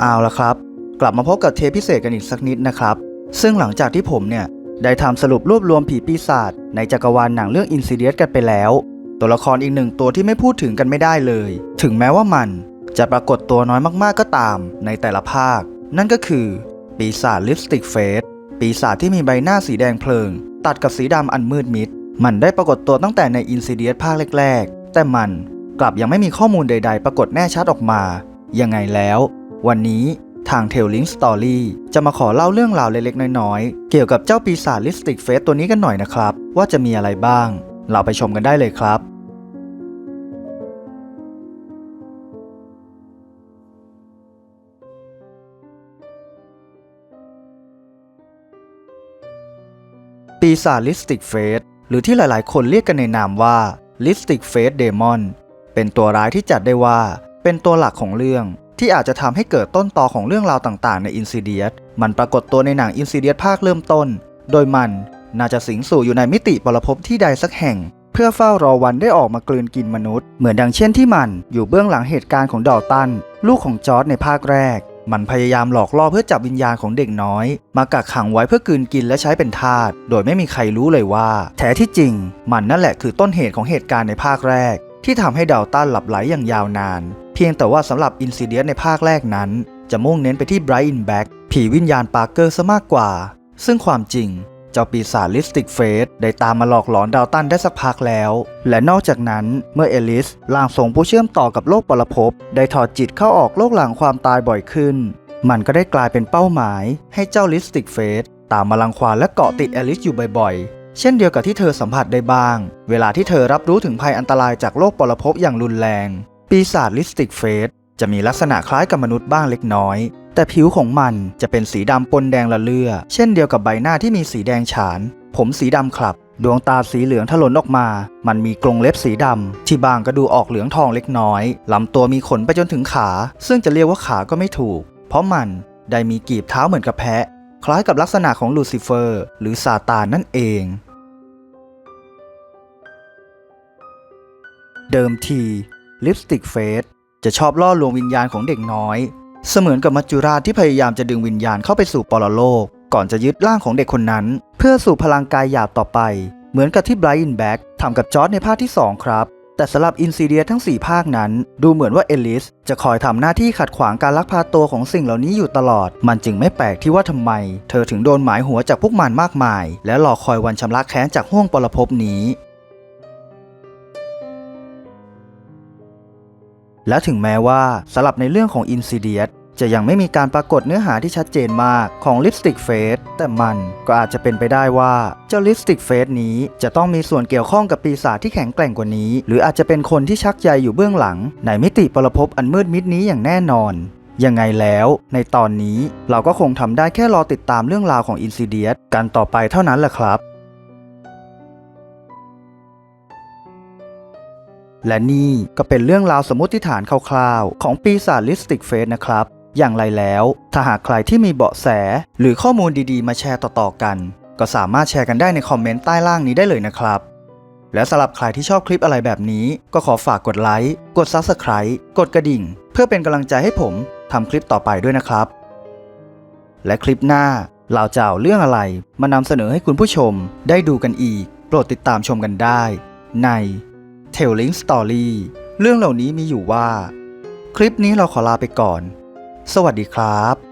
เอาละครับ กลับมาพบกับเทปพิเศษกันอีกสักนิดนะครับ ซึ่งหลังจากที่ผมเนี่ย ได้ทำสรุปรวบรวมผีปีศาจในจักรวาลหนังเรื่อง Insidious กันไปแล้ว ตัวละครอีกหนึ่งตัวที่ไม่พูดถึงกันไม่ได้เลย ถึงแม้ว่ามันจะปรากฏตัวน้อยมากๆก็ตามในแต่ละภาค นั่นก็คือ ปีศาจลิปสติกเฟสปีศาจที่มีใบหน้าสีแดงเพลิง ตัดกับสีดำอันมืดมิด มันได้ปรากฏตัวตั้งแต่ใน Insidious ภาคแรก ๆ แต่มันกลับยังไม่มีข้อมูลใด ๆ ปรากฏแน่ชัดออกมา ยังไงแล้ว วันนี้ทาง Telling Story จะมาขอเล่าเรื่องราวเล็กๆ น้อยๆ เกี่ยวกับเจ้าปีศาจลิสติกเฟสตัวนี้กันหน่อยนะครับ ว่าจะมีอะไรบ้าง เราไปชมกันได้เลยครับ ปีศาจลิสติกเฟสหรือที่หลายๆ คนเรียกกันในนามว่าลิสติกเฟสเดมอนเป็นตัวร้ายที่จัดได้ว่าเป็นตัวหลักของเรื่อง ที่อาจจะทำให้เกิดต้นตอของเรื่องราวต่างๆ ในอินซิเดียสมันปรากฏตัวในหนังอินซิเดียสภาคเริ่มต้น โดยมันน่าจะสิงสู่อยู่ในมิติปรภพที่ใดสักแห่ง เพื่อเฝ้ารอวันได้ออกมากลืนกินมนุษย์ เหมือนดังเช่นที่มันอยู่เบื้องหลังเหตุการณ์ของดอลตัน ลูกของจอร์ดในภาคแรก มันพยายามหลอกล่อเพื่อจับวิญญาณของเด็กน้อย มากักขังไว้เพื่อกลืนกินและใช้เป็นทาสโดยไม่มีใครรู้เลยว่า แท้ที่จริง มันนั่นแหละคือต้นเหตุของเหตุการณ์ในภาคแรก ที่ทำให้ดาวตันหลับไหลอย่างยาวนาน พียงแต่ว่าสำหรับอินซิเดียในภาคแรกนั้น จะมุ่งเน้นไปที่ไบรท์อินแบ็กผีวิญญาณปาร์เกอร์ซะมากกว่า ซึ่งความจริง เจ้าปีศาจลิสติกเฟสได้ตามมาหลอกหลอนดาวตันได้สักพักแล้ว และนอกจากนั้นเมื่อเอลิสล่างทรงผู้เชื่อมต่อกับโลกปรภพได้ถอดจิตเข้าออกโลกหลังความตายบ่อยขึ้น มันก็ได้กลายเป็นเป้าหมาย ให้เจ้าลิสติกเฟสตามมาลังควานและเกาะติดเอลิสอยู่บ่อยๆ เช่นเดียวกับที่เธอสัมผัสได้บ้าง เวลาที่เธอรับรู้ถึงภัยอันตรายจากโลกปรภพอย่างรุนแรง ปีศาจลิสติกเฟสจะมีลักษณะคล้ายกับมนุษย์บ้างเล็กน้อย แต่ผิวของมันจะเป็นสีดำปนแดงละเลือ เช่นเดียวกับใบหน้าที่มีสีแดงฉาน ผมสีดำครับ ดวงตาสีเหลืองถลนออกมา มันมีกรงเล็บสีดำ ที่บางก็ดูออกเหลืองทองเล็กน้อยลำตัวมีขนไปจนถึงขา ซึ่งจะเรียกว่าขาก็ไม่ถูก เพราะมันได้มีกีบเท้าเหมือนกับแพะ คล้ายกับลักษณะของลูซิเฟอร์ หรือซาตานนั่นเองเดิมที ลิปสติกเฟสจะชอบล่อลวงวิญญาณของเด็กน้อย เสมือนกับมัจจุราชที่พยายามจะดึงวิญญาณเข้าไปสู่ปรโลก ก่อนจะยึดร่างของเด็กคนนั้น เพื่อสู่พลังกายหยาบต่อไป เหมือนกับที่ไบรท์อินแบ็กทำกับจอร์ดในภาคที่ 2 ครับ แต่สำหรับอินซีเดียทั้ง 4 ภาคนั้น ดูเหมือนว่าเอลิสจะคอยทำหน้าที่ขัดขวางการลักพาตัวของสิ่งเหล่านี้อยู่ตลอด มันจึงไม่แปลกที่ว่าทำไม เธอถึงโดนหมายหัวจากพวกมันมากมาย และรอคอยวันชำระแค้นจากห้วงปรภพนี้ และถึงแม้ว่าสำหรับในเรื่องของ Insidious จะยังไม่มีการปรากฏเนื้อหาที่ชัดเจนมากของ Lipstick Face แต่มันก็อาจจะเป็นไปได้ว่าเจ้า Lipstick Face นี้จะต้องมีส่วนเกี่ยวข้องกับปีศาจที่แข็งแกร่งกว่านี้ หรืออาจจะเป็นคนที่ชักใยอยู่เบื้องหลัง ในมิติปรภพอันมืดมิดนี้อย่างแน่นอน ยังไงแล้ว ในตอนนี้เราก็คงทำได้แค่รอติดตามเรื่องราวของ Insidious กันต่อไปเท่านั้นแหละครับ และนี่ก็เป็นเรื่องราวสมมติฐานคร่าวๆ ของปีศาจลิสติกเฟสนะครับ อย่างไรแล้ว ถ้าหากใครที่มีเบาะแส หรือข้อมูลดีๆ มาแชร์ต่อๆกัน ก็สามารถแชร์กันได้ในคอมเมนต์ใต้ล่างนี้ได้เลยนะครับ และสำหรับใครที่ชอบคลิปอะไรแบบนี้ ก็ขอฝากกดไลค์กด Subscribe กดกระดิ่ง เพื่อเป็นกำลังใจให้ผมทำคลิปต่อไปด้วยนะครับ และคลิปหน้าเราจะเอาเรื่องอะไรมานำเสนอให้คุณผู้ชมได้ดูกันอีก โปรดติดตามชมกันได้ ใน Telling Story เรื่องเหล่านี้มีอยู่ว่า คลิปนี้เราขอลาไปก่อน สวัสดีครับ